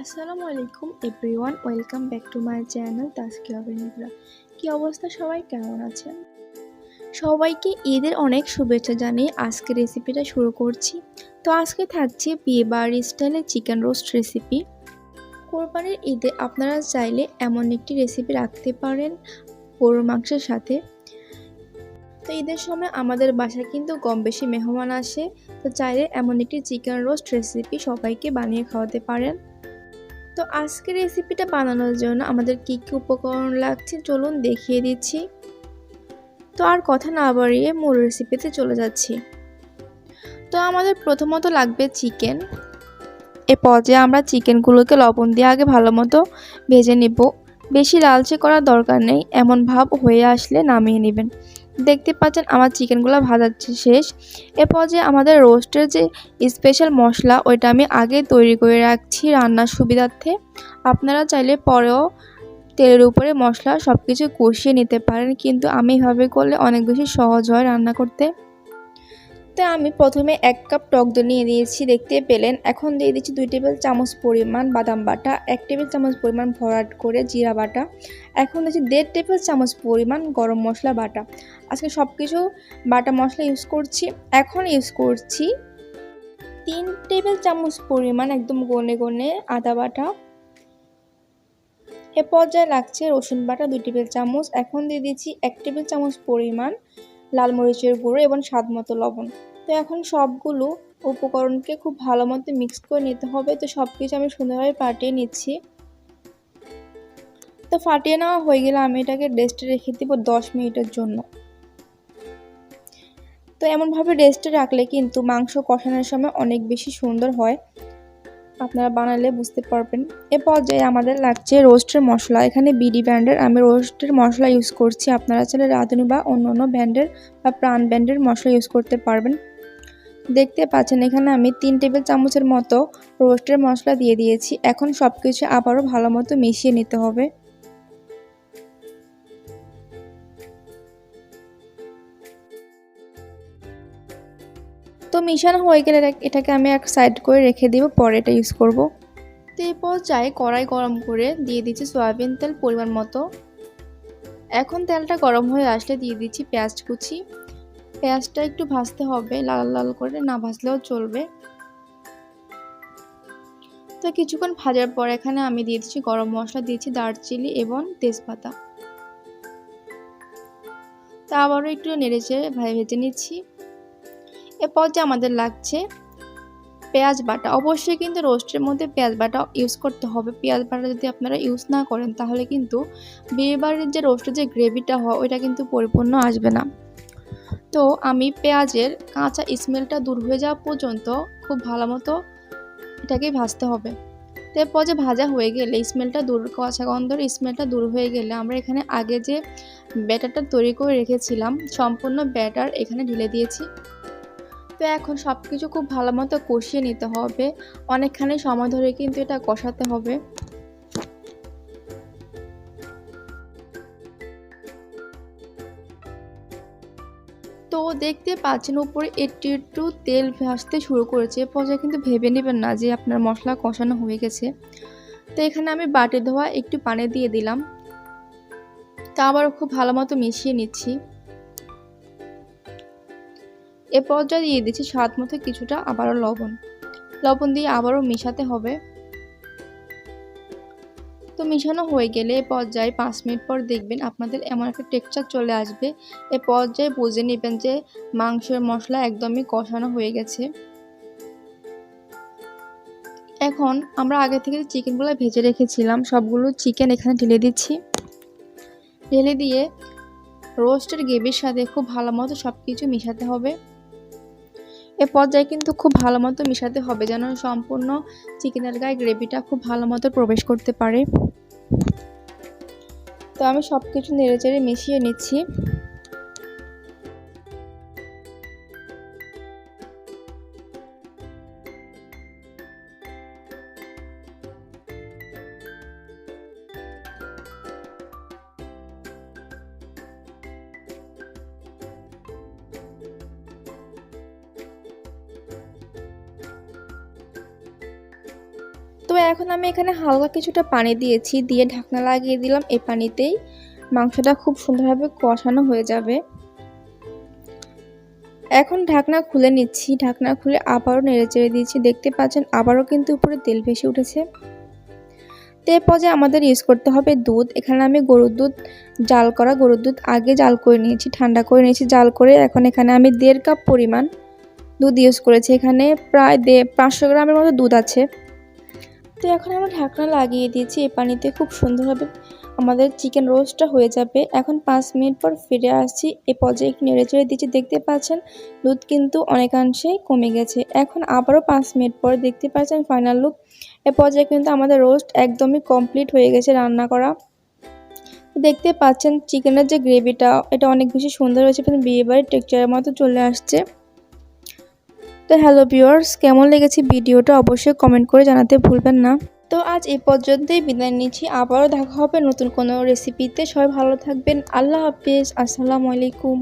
আসসালামু আলাইকুম everyone, welcome back to my channel Taskia বেনিবরা কী অবস্থা সবাই? কেমন আছেন? সবাইকে ঈদের অনেক শুভেচ্ছা জানিয়ে আজকে রেসিপিটা শুরু করছি। তো আজকে থাকছে বিয়ে বাড়ি স্টাইলে চিকেন রোস্ট রেসিপি কোরবানির ঈদে আপনারা চাইলে এমন একটি রেসিপি রাখতে পারেন গরুর মাংসের সাথে। তো ঈদের সময় আমাদের বাসায় কিন্তু কম বেশি মেহমান আসে। তো চাইলে এমন একটি চিকেন রোস্ট রেসিপি সবাইকে বানিয়ে খাওয়াতে পারেন। তো আজকের রেসিপিটা বানানোর জন্য আমাদের কী কী উপকরণ লাগছে চলুন দেখিয়ে দিচ্ছি। তো আর কথা না বাড়িয়ে মূল রেসিপিতে চলে যাচ্ছি। তো আমাদের প্রথমত লাগবে চিকেন এ পর্যায়ে আমরা চিকেনগুলোকে লবণ দিয়ে আগে ভালো মতো ভেজে নিব। বেশি লালচে করার দরকার নেই, এমন ভাব হয়ে আসলে নামিয়ে নেবেন। দেখতে পাচ্ছেন আমার চিকেনগুলো ভাজাচ্ছে শেষ। এরপর যে আমাদের রোস্টের যে স্পেশাল মশলা, ওইটা আমি আগে তৈরি করে রাখছি রান্নার সুবিধার্থে। আপনারা চাইলে পরেও তেলের উপরে মশলা সব কিছু কষিয়ে নিতে পারেন, কিন্তু আমি এভাবে করলে অনেক বেশি সহজ হয় রান্না করতে। তো আমি প্রথমে এক কাপ টক দই নিয়ে দিয়েছি দেখতে পেলেন। এখন দিয়ে দিচ্ছি দুই টেবিল চামচ পরিমাণ বাদাম বাটা, এক টেবিল চামচ পরিমাণ ভরাট করে জিরা বাটা, এখন দিচ্ছি দেড় টেবিল চামচ পরিমাণ গরম মশলা বাটা। আজকে সব কিছু বাটা মশলা ইউজ করছি। এখন ইউজ করছি তিন টেবিল চামচ পরিমাণ একদম গনে গনে আদা বাটা। এ পর্যায়ে লাগছে রসুন বাটা দুই টেবিল চামচ, এখন দিয়ে দিচ্ছি এক টেবিল চামচ পরিমাণ লাল মরিচের গুঁড়ো এবং স্বাদ মতো লবণ। তো এখন সবগুলো উপকরণকে খুব ভালো মতো মিক্স করে নিতে হবে। তো সব কিছু আমি সুন্দরভাবে পাটিয়ে নিচ্ছি। তো ফাটিয়ে নেওয়া হয়ে গেলে আমি এটাকে রেস্টে রেখে দিব দশ মিনিটের জন্য। তো এমনভাবে রেস্টে রাখলে কিন্তু মাংস কষানোর সময় অনেক বেশি সুন্দর হয়। আপনারা বানালে বুঝতে পারবেন। এ পর্যায়ে আমাদের লাগছে রোস্টের মশলা। এখানে বিডি ব্র্যান্ডের আমি রোস্টের মশলা ইউজ করছি। আপনারা চাইলে রাঁধুনি বা অন্য অন্য ব্র্যান্ডের বা প্রাণ ব্র্যান্ডের মশলা ইউজ করতে পারবেন। দেখতে পাচ্ছেন, এখানে আমি তিন টেবিল চামচের মতো রোস্টের মশলা দিয়ে দিয়েছি। এখন সব কিছু আবারও ভালো মতো মিশিয়ে নিতে হবে। তো মিশানো হয়ে গেলে এটাকে আমি এক সাইড করে রেখে দিব, পরে এটা ইউজ করব। তো এরপর চাই কড়াই গরম করে দিয়ে দিচ্ছি সয়াবিন তেল পরিমাণ মতো। এখন তেলটা গরম হয়ে আসলে দিয়ে দিচ্ছি পেঁয়াজ কুচি। পেঁয়াজটা একটু ভাজতে হবে, লাল লাল করে না ভাজলেও চলবে। তো কিছুক্ষণ ভাজার পর এখানে আমি দিয়ে দিচ্ছি গরম মশলা দিয়েছি দারচিনি এবং তেজপাতা। তা আবারও একটু নেড়েচেড়ে ভেজে নিচ্ছি। এরপর যে আমাদের লাগছে পেঁয়াজ বাটা, অবশ্যই কিন্তু রোস্টের মধ্যে পেঁয়াজ বাটা ইউজ করতে হবে। পেঁয়াজ বাটা যদি আপনারা ইউজ না করেন, তাহলে কিন্তু বিয়েবাড়ির যে রোস্টের যে গ্রেভিটা হয়, ওইটা কিন্তু পরিপূর্ণ আসবে না। তো আমি পেঁয়াজের কাঁচা স্মেলটা দূর হয়ে যাওয়া পর্যন্ত খুব ভালো মতো এটাকেই ভাজতে হবে। এরপর যে ভাজা হয়ে গেলে স্মেলটা দূর, কাঁচা গন্ধর স্মেলটা দূর হয়ে গেলে আমরা এখানে আগে যে ব্যাটারটা তৈরি করে রেখেছিলাম, সম্পূর্ণ ব্যাটার এখানে ঢেলে দিয়েছি। তো এখন সব কিছু খুব ভালো মতো কষিয়ে নিতে হবে। অনেকখানি সময় ধরে কিন্তু এটা কষাতে হবে। তো দেখতে পাচ্ছেন উপরে একটু একটু তেল ভাসতে শুরু করেছে পর্যায়ে কিন্তু ভেবে নেবেন না যে আপনার মশলা কষানো হয়ে গেছে। তো এখানে আমি বাটি ধোয়া একটু পানি দিয়ে দিলাম। তা আবার খুব ভালো মতো মিশিয়ে নিচ্ছি। এ পর্যায়ে দিয়ে দিচ্ছি স্বাদ মতো কিছুটা আবারও লবণ। লবণ দিয়ে আবারও মেশাতে হবে। তো মিশানো হয়ে গেলে এ পর্যায়ে পাঁচ মিনিট পর দেখবেন আপনাদের এমন একটা টেক্সচার চলে আসবে। এ পর্যায়ে বুঝে নেবেন যে মাংসের মশলা একদমই কষানো হয়ে গেছে। এখন আমরা আগে থেকে যে চিকেনগুলো ভেজে রেখেছিলাম, সবগুলো চিকেন এখানে ঢেলে দিচ্ছি। ঢেলে দিয়ে রোস্টের গ্রেভির সাথে খুব ভালো মতো সব কিছু মিশাতে হবে। এ পর্যায়ে কিন্তু খুব ভালো মতো মিশাতে হবে যেন সম্পূর্ণ চিকেনের গায়ে গ্রেভিটা খুব ভালো মতো প্রবেশ করতে পারে। তো আমি সব কিছু নেড়ে চেড়ে মিশিয়ে নিচ্ছি। তো এখন আমি এখানে হালকা কিছুটা পানি দিয়েছি, দিয়ে ঢাকনা লাগিয়ে দিলাম এই পানিতেই। মাংসটা খুব সুন্দরভাবে কষানো হয়ে যাবে। এখন ঢাকনা খুলে নিচ্ছি, ঢাকনা খুলে আবারও নেড়ে চেড়ে দিয়েছি দেখতে পাচ্ছেন, আবারও কিন্তু উপরে তেল ভেসে উঠেছে। তো পর্যায়ে আমাদের ইউজ করতে হবে দুধ। এখানে আমি গরুর দুধ, জাল করা গরুর দুধ আগে জাল করে নিয়েছি, ঠান্ডা করে নিয়েছি, জাল করে এখন এখানে আমি দেড় কাপ পরিমাণ দুধ ইউজ করেছি। এখানে প্রায় দে পাঁচশো গ্রামের মতো দুধ আছে। তো এখন আমরা ঢাকনা লাগিয়ে দিয়েছি এই পানিতে খুব সুন্দরভাবে আমাদের চিকেন রোস্টটা হয়ে যাবে। এখন পাঁচ মিনিট পর ফিরে আসছি, এ পর্যায়ে একটু নেড়ে চেড়ে দিচ্ছি, দেখতে পাচ্ছেন দুধ কিন্তু অনেকাংশেই কমে গেছে। এখন আবারও পাঁচ মিনিট পর দেখতে পাচ্ছেন ফাইনাল লুক এ পর্যায়ে কিন্তু আমাদের রোস্ট একদমই কমপ্লিট হয়ে গেছে রান্না করা। দেখতে পাচ্ছেন চিকেনের যে গ্রেভিটা এটা অনেক বেশি সুন্দর হয়েছে বিয়েবাড়ির টেক্সচারের মতো চলে আসছে। তো হ্যালো ভিউয়ার্স, কেমন লেগেছে ভিডিওটা অবশ্যই কমেন্ট করে জানাতে ভুলবেন না। তো আজ এই পর্যন্তই বিদায় নিচ্ছি, আবারও দেখা হবে নতুন কোনো রেসিপিতে সবাই ভালো থাকবেন, আল্লাহ হাফিজ, আসসালামু আলাইকুম।